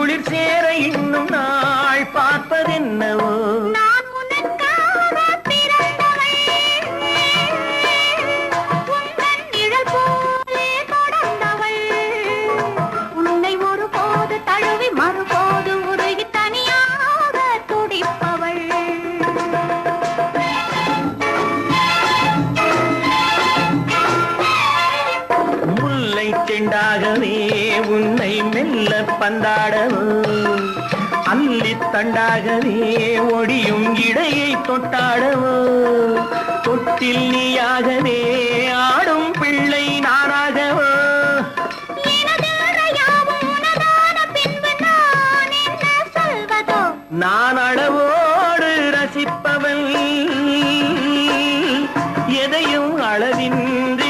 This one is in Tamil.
குளிர் சேர இன்னும் நாள் பார்ப்பதென்ன தீண்டாகவே உன்னை மெல்ல பந்தாடவும். அள்ளி தண்டாகவே ஒடியும் இடையை தொட்டாடவும். தொட்டில் நீயாகவே ஆடும் பிள்ளை நானாகவோ நான் அளவோடு ரசிப்பவன். எதையும் அளவின்றி